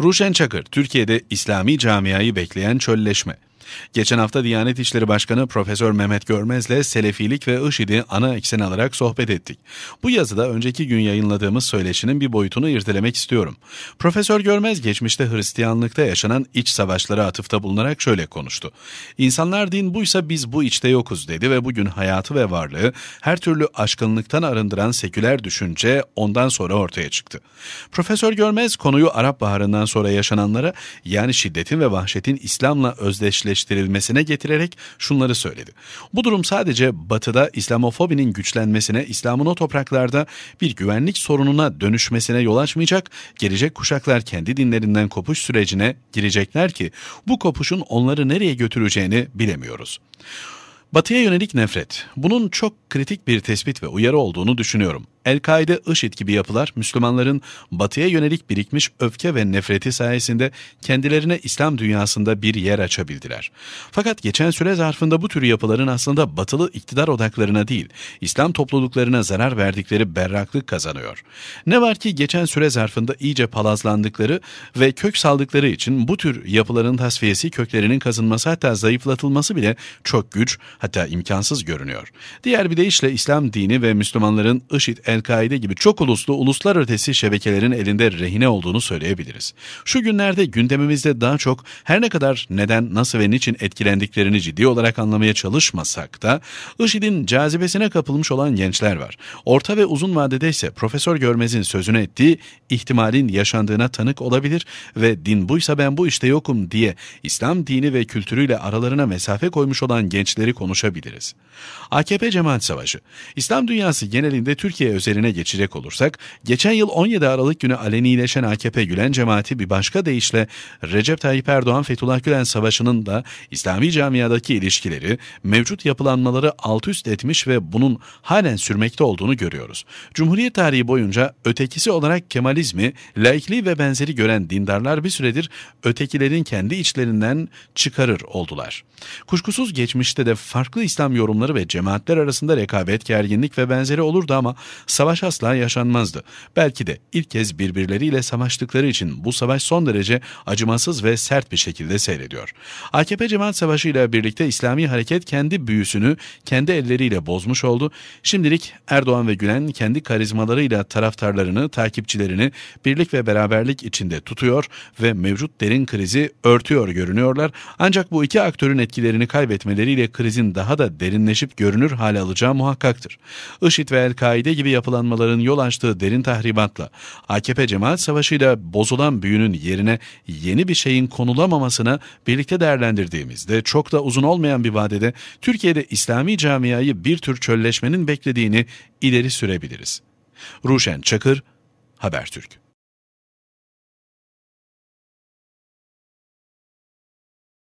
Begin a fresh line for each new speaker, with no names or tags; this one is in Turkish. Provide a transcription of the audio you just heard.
Ruşen Çakır, Türkiye'de İslami camiayı bekleyen çölleşme. Geçen hafta Diyanet İşleri Başkanı Profesör Mehmet Görmez'le Selefilik ve IŞİD'i ana eksen alarak sohbet ettik. Bu yazıda önceki gün yayınladığımız söyleşinin bir boyutunu irdelemek istiyorum. Profesör Görmez geçmişte Hristiyanlıkta yaşanan iç savaşlara atıfta bulunarak şöyle konuştu. İnsanlar din buysa biz bu içte yokuz dedi ve bugün hayatı ve varlığı her türlü aşkınlıktan arındıran seküler düşünce ondan sonra ortaya çıktı. Profesör Görmez konuyu Arap Baharı'ndan sonra yaşananlara yani şiddetin ve vahşetin İslam'la özdeşleştirilmesi gerçekleştirilmesine getirerek şunları söyledi. Bu durum sadece batıda İslamofobinin güçlenmesine, İslam'ın o topraklarda bir güvenlik sorununa dönüşmesine yol açmayacak, gelecek kuşaklar kendi dinlerinden kopuş sürecine girecekler ki bu kopuşun onları nereye götüreceğini bilemiyoruz. Batıya yönelik nefret. Bunun çok kritik bir tespit ve uyarı olduğunu düşünüyorum. El-Kaide, IŞİD gibi yapılar Müslümanların batıya yönelik birikmiş öfke ve nefreti sayesinde kendilerine İslam dünyasında bir yer açabildiler. Fakat geçen süre zarfında bu tür yapıların aslında batılı iktidar odaklarına değil, İslam topluluklarına zarar verdikleri berraklık kazanıyor. Ne var ki geçen süre zarfında iyice palazlandıkları ve kök saldıkları için bu tür yapıların tasfiyesi, köklerinin kazınması hatta zayıflatılması bile çok güç hatta imkansız görünüyor. Diğer bir deyişle İslam dini ve Müslümanların IŞİD, El-Kaide gibi çok uluslu uluslararası şebekelerin elinde rehine olduğunu söyleyebiliriz. Şu günlerde gündemimizde daha çok her ne kadar neden, nasıl ve niçin etkilendiklerini ciddi olarak anlamaya çalışmasak da IŞİD'in cazibesine kapılmış olan gençler var. Orta ve uzun vadede ise Profesör Görmez'in sözünü ettiği ihtimalin yaşandığına tanık olabilir ve din buysa ben bu işte yokum diye İslam dini ve kültürüyle aralarına mesafe koymuş olan gençleri konuşabiliriz. AKP Cemaat Savaşı İslam dünyası genelinde Türkiye özeline geçecek olursak, geçen yıl 17 Aralık günü alenileşen AKP Gülen cemaati bir başka deyişle Recep Tayyip Erdoğan Fethullah Gülen Savaşı'nın da İslami camiadaki ilişkileri, mevcut yapılanmaları alt üst etmiş ve bunun halen sürmekte olduğunu görüyoruz. Cumhuriyet tarihi boyunca ötekisi olarak Kemalizmi, laikliği ve benzeri gören dindarlar bir süredir ötekilerin kendi içlerinden çıkarır oldular. Kuşkusuz geçmişte de farklı İslam yorumları ve cemaatler arasında rekabet, gerginlik ve benzeri olurdu ama savaş asla yaşanmazdı. Belki de ilk kez birbirleriyle savaştıkları için bu savaş son derece acımasız ve sert bir şekilde seyrediyor. AKP Cemaat Savaşı ile birlikte İslami hareket kendi büyüsünü kendi elleriyle bozmuş oldu. Şimdilik Erdoğan ve Gülen kendi karizmalarıyla taraftarlarını, takipçilerini birlik ve beraberlik içinde tutuyor ve mevcut derin krizi örtüyor görünüyorlar. Ancak bu iki aktörün etkilerini kaybetmeleriyle krizin daha da derinleşip görünür hale alacağı muhakkaktır. IŞİD ve El-Kaide gibi yapılanmaların yol açtığı derin tahribatla AKP cemaat savaşıyla bozulan büyünün yerine yeni bir şeyin konulamamasına birlikte değerlendirdiğimizde çok da uzun olmayan bir vadede Türkiye'de İslami camiayı bir tür çölleşmenin beklediğini ileri sürebiliriz. Ruşen Çakır, Habertürk